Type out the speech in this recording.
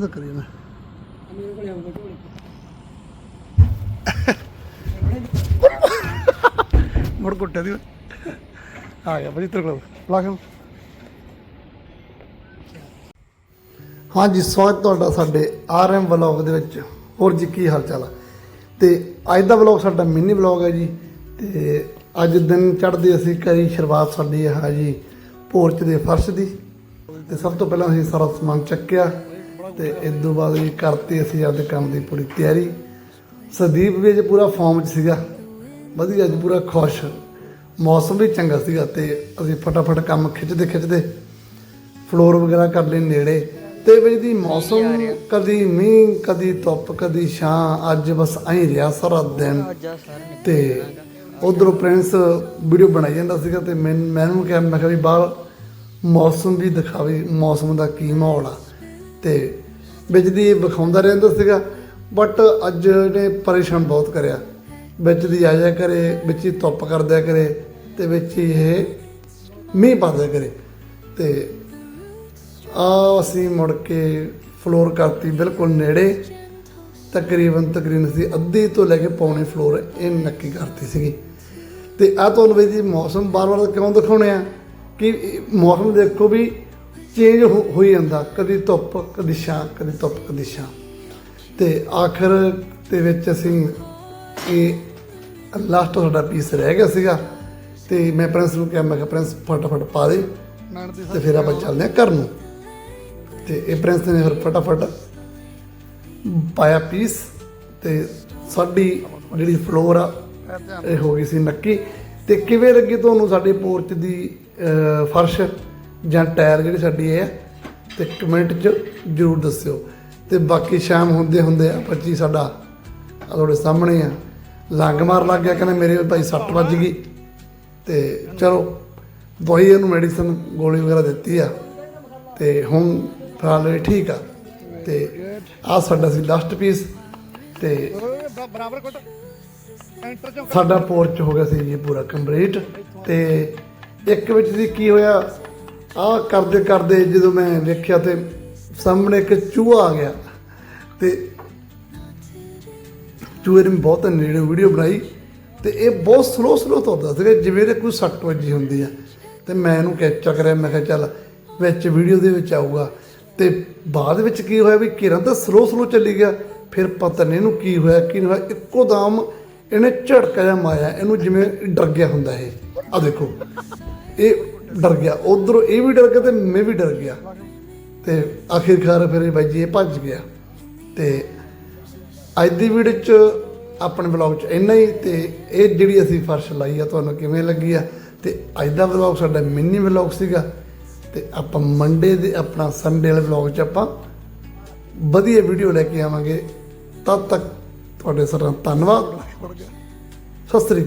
ਤਾਂ ਕਰੀ ਮੈਂ ਮੇਰੇ ਕੋਲ ਆਉਂਦਾ ਢੋਲ ਮੁੜ ਕੁੱਟੇ ਦੀ। ਆ ਗਿਆ ਬਜੀ ਤੇਰੇ ਕੋਲ। ਲਾ ਹਾਂਜੀ, ਸਵਾਗਤ ਤੁਹਾਡਾ ਸਾਡੇ ਆਰਐਮ ਵਲੌਗ ਦੇ ਵਿੱਚ। ਹੋਰ ਜੀ, ਕੀ ਹਾਲ ਚਾਲ ਆ? ਤੇ ਅੱਜ ਦਾ ਵਲੌਗ ਸਾਡਾ ਮਿੰਨੀ ਵਲੌਗ ਹੈ ਜੀ। ਤੇ ਅੱਜ ਦਿਨ ਚੜ੍ਹਦੇ ਅਸੀਂ ਕਰੀ ਸ਼ੁਰੂਆਤ ਸਾਡੀ ਹੈ ਜੀ, ਪੋਰਚ ਦੇ ਫਰਸ਼ ਦੀ। ਤੇ ਸਭ ਤੋਂ ਪਹਿਲਾਂ ਅਸੀਂ ਸਾਰਾ ਸਮਾਨ ਚੱਕਿਆ। ਤੇ ਇਸ ਤੋਂ ਬਾਅਦ ਵੀ ਕਰਤੀ ਅਸੀਂ ਆਪਦੇ ਕੰਮ ਦੀ ਪੂਰੀ ਤਿਆਰੀ। ਸੰਦੀਪ ਵੀ ਅੱਜ ਪੂਰਾ ਫਾਰਮ 'ਚ ਸੀਗਾ। ਵਧੀਆ ਅੱਜ ਪੂਰਾ ਖੁਸ਼। ਮੌਸਮ ਵੀ ਚੰਗਾ ਸੀਗਾ ਤੇ ਅਸੀਂ ਫਟਾਫਟ ਕੰਮ ਖਿੱਚਦੇ ਖਿੱਚਦੇ ਫਲੋਰ ਵਗੈਰਾ ਕਰ ਲਏ ਨੇੜੇ। ਤੇ ਵਿੱਚ ਦੀ ਮੌਸਮ ਕਦੀ ਮੀਂਹ, ਕਦੀ ਧੁੱਪ, ਕਦੀ ਛਾਂ, ਅੱਜ ਬਸ ਐਂ ਰਿਹਾ ਸਾਰਾ ਦਿਨ। ਤੇ ਉਧਰੋਂ ਪ੍ਰਿੰਸ ਵੀਡੀਓ ਬਣਾਈ ਜਾਂਦਾ ਸੀਗਾ ਤੇ ਮੈਂ ਮੈਨੂੰ ਕਿਹਾ, ਮੈਂ ਕਿਹਾ ਵੀ ਬਾਹਰ ਮੌਸਮ ਵੀ ਦਿਖਾਵੇ, ਮੌਸਮ ਦਾ ਕੀ ਮਾਹੌਲ ਆ। ਤੇ ਵਿੱਚ ਦੀ ਵਿਖਾਉਂਦਾ ਰਹਿੰਦਾ ਸੀਗਾ ਬਟ ਅੱਜ ਇਹਨੇ ਪਰੇਸ਼ਾਨ ਬਹੁਤ ਕਰਿਆ। ਵਿੱਚ ਦੀ ਆ ਜਾਇਆ ਕਰੇ, ਵਿੱਚ ਹੀ ਧੁੱਪ ਕਰਦਿਆ ਕਰੇ ਤੇ ਵਿੱਚ ਹੀ ਇਹ ਮੀਂਹ ਪਾ ਦਿਆ ਕਰੇ। ਤੇ ਆ ਅਸੀਂ ਮੁੜ ਕੇ ਫਲੋਰ ਕਰਤੀ ਬਿਲਕੁਲ ਨੇੜੇ। ਤਕਰੀਬਨ ਤਕਰੀਬਨ ਅਸੀਂ ਅੱਧੀ ਤੋਂ ਲੈ ਕੇ ਪੌਣੇ ਫਲੋਰ ਇਹ ਨੱਕੀ ਕਰਤੀ ਸੀਗੀ। ਤੇ ਆ ਤੁਹਾਨੂੰ ਵੀ ਜੀ ਮੌਸਮ ਬਾਰ-ਬਾਰ ਕਿਉਂ ਦਿਖਾਉਣੇ ਆ? ਕਿ ਮੌਸਮ ਦੇਖੋ ਵੀ ਚੇਂਜ ਹੋਈ ਜਾਂਦਾ। ਕਦੀ ਧੁੱਪ, ਕਦੀ ਛਾਂ, ਕਦੀ ਧੁੱਪ, ਕਦੀ ਛਾਂ। ਤੇ ਆਖਰ ਦੇ ਵਿੱਚ ਅਸੀਂ ਇਹ ਲਾਸਟ ਸਾਡਾ ਪੀਸ ਰਹਿ ਗਿਆ ਸੀਗਾ। ਤੇ ਮੈਂ ਪ੍ਰਿੰਸ ਨੂੰ ਕਿਹਾ, ਮੈਂ ਕਿਹਾ ਪ੍ਰਿੰਸ ਫਟਾਫਟ ਪਾ ਦੇ ਤੇ ਫਿਰ ਆਪਾਂ ਚੱਲਦੇ ਹਾਂ ਘਰ ਨੂੰ। ਤੇ ਇਹ ਪ੍ਰਿੰਸ ਨੇ ਫਿਰ ਫਟਾਫਟ ਪਾਇਆ ਪੀਸ ਤੇ ਸਾਡੀ ਜਿਹੜੀ ਫਲੋਰ ਆ, ਇਹ ਹੋ ਗਈ ਸੀ ਨੱਕੀ। ਤੇ ਕਿਵੇਂ ਲੱਗੀ ਤੁਹਾਨੂੰ ਸਾਡੇ ਪੋਰਚ ਦੀ ਫਰਸ਼? ਜਾਂ ਟਾਇਰ ਜਿਹੜੀ ਸਾਡੀ ਇਹ ਹੈ, ਤੇ ਕਮੈਂਟ 'ਚ ਜਰੂਰ ਦੱਸਿਓ। ਤੇ ਬਾਕੀ ਸ਼ਾਮ ਹੁੰਦੇ ਹੁੰਦੇ ਆ 25 ਸਾਡਾ ਆ ਤੁਹਾਡੇ ਸਾਹਮਣੇ ਆ। ਲੰਗ ਮਾਰ ਲੱਗ ਗਿਆ, ਕਹਿੰਦੇ ਮੇਰੇ ਭਾਈ ਸੱਟ ਵੱਜ ਗਈ। ਤੇ ਚਲੋ ਦਵਾਈ ਇਹਨੂੰ ਮੈਡੀਸਨ ਗੋਲੀ ਵਗੈਰਾ ਦਿੱਤੀ ਆ। ਤੇ ਹੁਣ ਫਿਲਹਾਲ ਇਹ ਠੀਕ ਆ। ਤੇ ਆ ਸਾਡਾ ਸੀ ਲਾਸਟ ਪੀਸ ਤੇ ਬਰਾਬਰ ਕੋਟ ਸਾਡਾ ਪੋਰਚ ਹੋ ਗਿਆ ਸੀ ਜੀ ਪੂਰਾ ਕੰਪਲੀਟ ਤੇ ਇੱਕ ਵਿੱਚ ਦੀ ਕੀ ਹੋਇਆ ਆ ਕਰਦੇ ਕਰਦੇ ਜਦੋਂ ਮੈਂ ਵੇਖਿਆ ਤੇ ਸਾਹਮਣੇ ਇੱਕ ਚੂਹਾ ਆ ਗਿਆ ਤੇ ਚੂਹੇ ਨੇ ਬਹੁਤ ਨੇੜੇ ਵੀਡੀਓ ਬਣਾਈ ਤੇ ਇਹ ਬਹੁਤ ਸਲੋ ਸਲੋ ਤੁਰਦਾ ਸੀਗਾ ਜਿਵੇਂ ਦੇ ਕੋਈ ਸੱਟ ਵੱਜੀ ਹੁੰਦੀ ਆ। ਤੇ ਮੈਂ ਇਹਨੂੰ ਕੈਪਚਰ ਕਰਿਆ ਮੈਂ ਕਿਹਾ, ਚੱਲ ਵਿੱਚ ਵੀਡੀਓ ਦੇ ਵਿੱਚ ਆਊਗਾ। ਤੇ ਬਾਅਦ ਵਿੱਚ ਕੀ ਹੋਇਆ ਵੀ ਕਿਰਨ ਤਾਂ ਸਲੋ ਸਲੋ ਚੱਲੀ ਗਿਆ। ਫਿਰ ਪਤਾ ਨਹੀਂ ਇਹਨੂੰ ਕੀ ਹੋਇਆ, ਕੀ ਨਹੀਂ ਹੋਇਆ। ਇੱਕੋ ਦਮ ਇਹਨੇ ਝਟਕਾ ਜਿਹਾ ਮਾਰਿਆ। ਇਹਨੂੰ ਜਿਵੇਂ ਡਰ ਗਿਆ ਹੁੰਦਾ ਇਹ। ਆ ਦੇਖੋ। ਇਹ ਡਰ ਗਿਆ। ਉਧਰੋਂ ਇਹ ਵੀ ਡਰ ਗਿਆ ਤੇ ਮੈਂ ਵੀ ਡਰ ਗਿਆ। ਤੇ ਆਖਿਰਕਾਰ ਫਿਰ ਬਾਈ ਜੀ ਇਹ ਭੱਜ ਗਿਆ। ਤੇ ਅੱਜ ਦੀ ਵੀਡੀਓ ਚ ਆਪਣੇ ਵਲੌਗ ਚ ਇੰਨਾ ਹੀ ਤੇ ਇਹ ਜਿਹੜੀ ਅਸੀਂ ਫਰਸ਼ ਲਾਈ ਆ, ਤੁਹਾਨੂੰ ਕਿਵੇਂ ਲੱਗੀ ਆ? ਤੇ ਅੱਜ ਦਾ ਵਲੌਗ ਸਾਡਾ ਮਿੰਨੀ ਵਲੌਗ ਸੀਗਾ। ਤੇ ਆਪਾਂ ਮੰਡੇ ਦੇ ਆਪਣਾ ਸੰਡੇ ਵਾਲੇ ਵਲੌਗ ਚ ਆਪਾਂ ਵਧੀਆ ਵੀਡੀਓ ਲੈ ਕੇ ਆਵਾਂਗੇ। ਤਦ ਤੱਕ ਤੁਹਾਡੇ ਸਾਰਿਆਂ ਦਾ ਧੰਨਵਾਦ। ਸਤਿ ਸ੍ਰੀ ਅਕਾਲ।